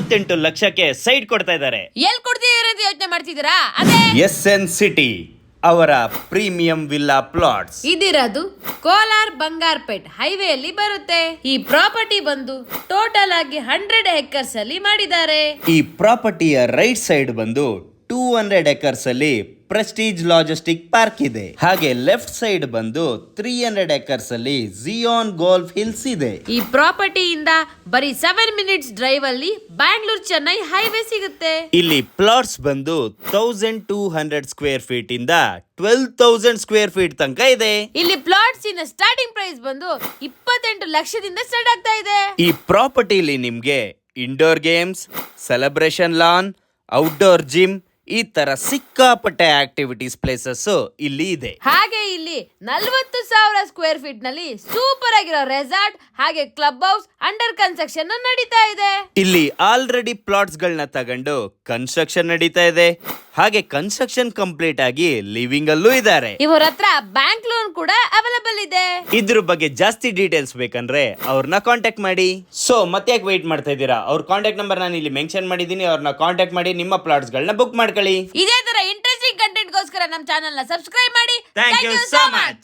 ಇಪ್ಪತ್ತೆಂಟು ಲಕ್ಷಕ್ಕೆ ಸೈಟ್ ಕೊಡ್ತಾ ಇದ್ದಾರೆ. ಎಲ್ ಕೊಡ್ತೀರ ಅಂತ ಯೋಚನೆ ಮಾಡ್ತಿದ್ದೀರಾ? ಅದೇ ಎಸ್ ಎನ್ ಸಿಟಿ ಅವರ ಪ್ರೀಮಿಯಂ ವಿಲ್ಲಾ ಪ್ಲಾಟ್ಸ್. ಇದಿರೋದು ಕೋಲಾರ್ ಬಂಗಾರ್ಪೇಟ್ ಹೈವೇಯಲ್ಲಿ ಬರುತ್ತೆ. ಈ ಪ್ರಾಪರ್ಟಿ ಬಂದು ಟೋಟಲ್ ಆಗಿ ಹಂಡ್ರೆಡ್ ಎಕರ್ಸ್ ಅಲ್ಲಿ ಮಾಡಿದ್ದಾರೆ. ಈ ಪ್ರಾಪರ್ಟಿಯ ರೈಟ್ ಸೈಡ್ ಬಂದು ಟೂ ಹಂಡ್ರೆಡ್ ಎಕರ್ಸ್ ಅಲ್ಲಿ ಪ್ರೆಸ್ಟೀಜ್ ಲಾಜಿಸ್ಟಿಕ್ ಪಾರ್ಕ್ ಇದೆ. ಹಾಗೆ ಲೆಫ್ಟ್ ಸೈಡ್ ಬಂದು ತ್ರೀ ಹಂಡ್ರೆಡ್ ಎಕರ್ಸ್ ಅಲ್ಲಿ ಜಿಯೋನ್ ಗೋಲ್ಫ್ ಹಿಲ್ಸ್ ಇದೆ. ಈ ಪ್ರಾಪರ್ಟಿಯಿಂದ ಬರೀ ಸೆವೆನ್ ಮಿನಿಟ್ಸ್ ಡ್ರೈವ್ ಅಲ್ಲಿ ಬ್ಯಾಂಗ್ಳೂರ್ ಚೆನ್ನೈ ಹೈವೇ ಸಿಗುತ್ತೆ. ಇಲ್ಲಿ ಪ್ಲಾಟ್ಸ್ ಬಂದು thousand two hundred square feet ಇಂದ ಟ್ವೆಲ್ ತೌಸಂಡ್ ಸ್ಕ್ವೇರ್ ಫೀಟ್ ತನಕ ಇದೆ. ಇಲ್ಲಿ ಪ್ಲಾಟ್ಸ್ ಇನ ಸ್ಟಾರ್ಟಿಂಗ್ ಪ್ರೈಸ್ ಬಂದು ಇಪ್ಪತ್ತೆಂಟು ಲಕ್ಷದಿಂದ ಸ್ಟಾರ್ಟ್ ಆಗ್ತಾ ಇದೆ. ಈ ಪ್ರಾಪರ್ಟಿಲಿ ನಿಮ್ಗೆ indoor games celebration lawn outdoor gym ಈ ತರ ಸಿಕ್ಕಾಪಟ್ಟೆ ಆಕ್ಟಿವಿಟೀಸ್ ಪ್ಲೇಸಸ್ ಇಲ್ಲಿ ಇದೆ. ಹಾಗೆ ಇಲ್ಲಿ ನಲ್ವತ್ತು ಸಾವಿರ ಸ್ಕ್ವೇರ್ ಫೀಟ್ನಲ್ಲಿ ಸೂಪರ್ ಆಗಿರೋ ರೆಸಾರ್ಟ್ ಹಾಗೆ ಕ್ಲಬ್ ಹೌಸ್ ಅಂಡರ್ ಕನ್ಸ್ಟ್ರಕ್ಷನ್ ನಡೀತಾ ಇದೆ. ಇಲ್ಲಿ ಆಲ್ರೆಡಿ ಪ್ಲಾಟ್ಸ್ ಗಳನ್ನ ತಗೊಂಡು ಕನ್ಸ್ಟ್ರಕ್ಷನ್ ನಡೀತಾ ಇದೆ. ಹಾಗೆ ಕನ್ಸ್ಟ್ರಕ್ಷನ್ ಕಂಪ್ಲೀಟ್ ಆಗಿ ಲಿವಿಂಗ್ ಅಲ್ಲೂ ಇದ್ದಾರೆ. ಇವರ ಹತ್ರ ಬ್ಯಾಂಕ್ ಲೋನ್ ಕೂಡ ಇದ್ರ ಬಗ್ಗೆ ಜಾಸ್ತಿ ಡೀಟೇಲ್ಸ್ ಬೇಕಂದ್ರೆ ಅವ್ರನ್ನ ಕಾಂಟ್ಯಾಕ್ಟ್ ಮಾಡಿ. ಸೊ ಮತ್ತೆ ಯಾಕೆ ವೆಯ್ಟ್ ಮಾಡ್ತಾ ಇದ್ದೀರಾ? ಅವ್ರ ಕಾಂಟ್ಯಾಕ್ಟ್ ನಂಬರ್ ನಾನು ಇಲ್ಲಿ ಮೆನ್ಷನ್ ಮಾಡಿದ್ದೀನಿ. ಅವ್ರನ್ನ ಕಾಂಟ್ಯಾಕ್ಟ್ ಮಾಡಿ ನಿಮ್ಮ ಪ್ಲಾಟ್ಸ್ ಗಳನ್ನ ಬುಕ್ ಮಾಡ್ಕೊಳ್ಳಿ. ಇದೇ ತರ ಇಂಟ್ರೆಸ್ಟಿಂಗ್ ಕಂಟೆಂಟ್ ಗೋಸ್ಕರ ನಮ್ಮ ಚಾನೆಲ್ನ ಸಬ್ಸ್ಕ್ರೈಬ್ ಮಾಡಿ. Thank you so much.